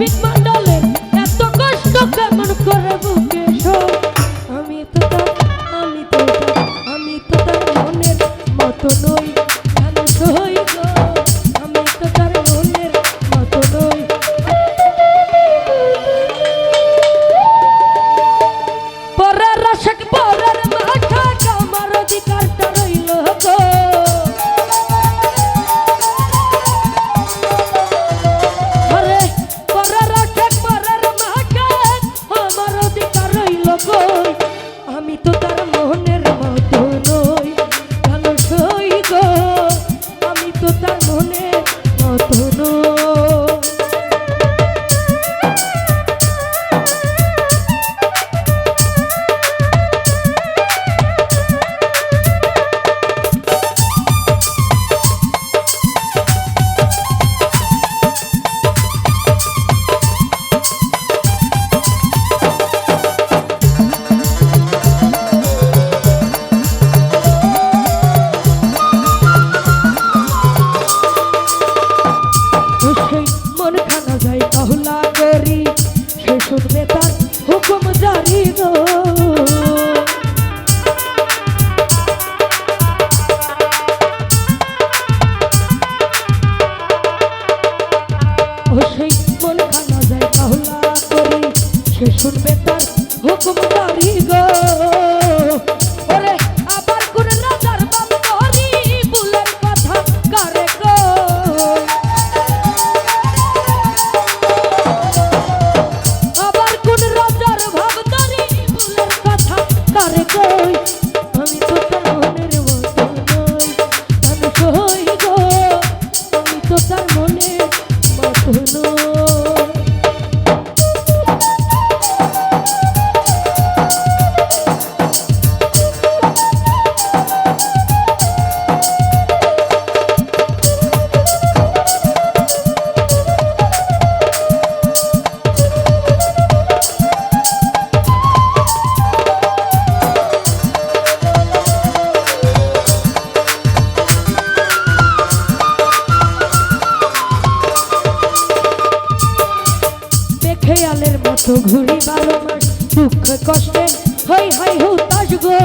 Big তো তার মনে কে শুনবে তার হুকুম করি গো। ঘুরি ভালো দুঃখ কষ্টে হই হই হুতাশ গো।